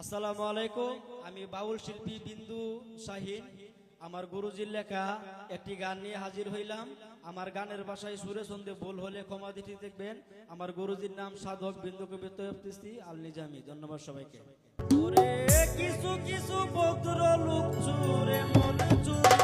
আসসালামু আলাইকুম, আমি বাউল শিল্পী বিন্দু শাহিন। আমার গুরুজির লেখা একটি গান নিয়ে হাজির হইলাম। আমার গানের ভাষায় সুরে সন্ধে ভুল হলে ক্ষমা দিতে দেখবেন। আমার গুরুজির নাম সাধক বিন্দু কবিত আল নিজামি। ধন্যবাদ সবাইকে। কিছু কিছু বদ্র লোক চুরে, মন চুরে